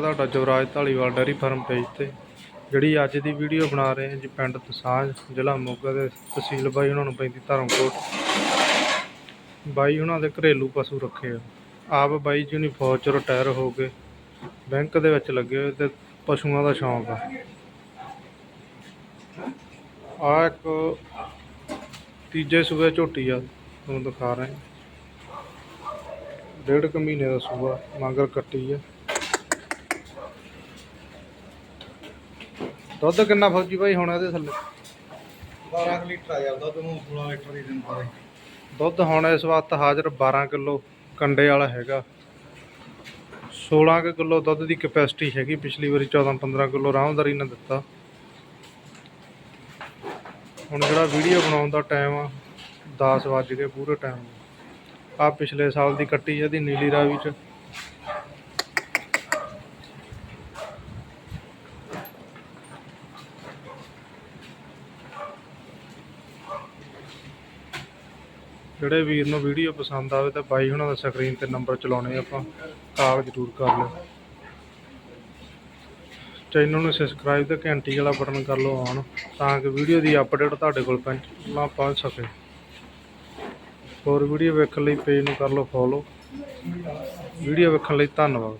ਤੁਹਾਡਾ Javraj Dhaliwal dairy farm page ਤੇ, ਜਿਹੜੀ ਅੱਜ ਦੀ ਵੀਡੀਓ ਬਣਾ ਰਹੇ ਹਾਂ ਜੀ ਪਿੰਡ ਦਸਾਂਝ, ਜ਼ਿਲ੍ਹਾ ਮੋਗਾ ਦੇ ਤਹਿਸੀਲ ਬਾਈ ਉਹਨਾਂ ਨੂੰ ਪੈਂਦੀ ਧਰਮਕੋਟ। ਬਾਈ ਉਹਨਾਂ ਦੇ ਘਰੇਲੂ ਪਸ਼ੂ ਰੱਖੇ ਆ। ਆਪ ਬਾਈ ਜੀ ਨਹੀਂ ਫੌਜ 'ਚ ਰਿਟਾਇਰ ਹੋ ਕੇ ਬੈਂਕ ਦੇ ਵਿੱਚ ਲੱਗੇ ਹੋਏ ਤੇ ਪਸ਼ੂਆਂ ਦਾ ਸ਼ੌਂਕ ਆ। ਆ ਇੱਕ ਤੀਜੇ ਸੂਬੇ ਝੋਟੀ ਆ, ਤੁਹਾਨੂੰ ਦਿਖਾ ਰਹੇ ਹਾਂ। ਡੇਢ ਕੁ ਮਹੀਨੇ ਦਾ ਸੂਬਾ ਮਗਰ ਕੱਟੀ ਆ। ਦੁੱਧ ਕਿੰਨਾ ਫੌਜੀ ਭਾਈ ਹੁਣ ਇਹਦੇ ਥੱਲੇ? 12 ਲੀਟਰ ਆ ਜਾਂਦਾ ਤੈਨੂੰ 16 ਲੀਟਰ ਦੀ ਦਿੰਦਾ ਹੈ ਦੁੱਧ ਹੁਣ ਇਸ ਵਕਤ ਹਾਜ਼ਰ 12 ਕਿਲੋ ਕੰਡੇ ਵਾਲਾ ਹੈਗਾ। 16 ਕੁ ਕਿਲੋ ਦੁੱਧ ਦੀ ਕੈਪੈਸਿਟੀ ਹੈਗੀ ਪਿਛਲੀ ਵਾਰੀ 14 15 ਕਿਲੋ ਆਰਾਮਦਾਰੀ ਨਾਲ ਦਿੱਤਾ। ਹੁਣ ਜਿਹੜਾ ਵੀਡੀਓ ਬਣਾਉਣ ਦਾ ਟਾਈਮ ਆ 10 ਵੱਜ ਗਏ ਪੂਰੇ ਟਾਈਮ ਆ ਪਿਛਲੇ ਸਾਲ ਦੀ ਕੱਟੀ ਇਹਦੀ ਨੀਲੀ ਰਾਵੀ ਚ। ਜਿਹੜੇ ਵੀਰ ਨੂੰ ਵੀਡੀਓ ਪਸੰਦ ਆਵੇ ਤਾਂ ਬਾਈ ਹੁਣਾਂ ਦਾ ਸਕਰੀਨ ਤੇ ਨੰਬਰ ਚਲਾਉਣੇ ਆਪਾਂ। ਕਾਲ ਜ਼ਰੂਰ ਕਰ ਲਿਓ। ਚੈਨਲ ਨੂੰ ਸਬਸਕ੍ਰਾਈਬ ਤੇ ਘੰਟੀ ਵਾਲਾ ਬਟਨ ਕਰ ਲਓ ਆਨ ਤਾਂ ਕਿ ਵੀਡੀਓ ਦੀ ਅਪਡੇਟ ਤੁਹਾਡੇ ਕੋਲ ਪਹਿਲਾਂ ਪਹੁੰਚ ਸਕੇ। ਹੋਰ ਵੀਡੀਓ ਵੇਖਣ ਲਈ ਪੇਜ ਨੂੰ ਕਰ ਲਓ ਫੋਲੋ ਵੀਡੀਓ ਵੇਖਣ ਲਈ ਧੰਨਵਾਦ।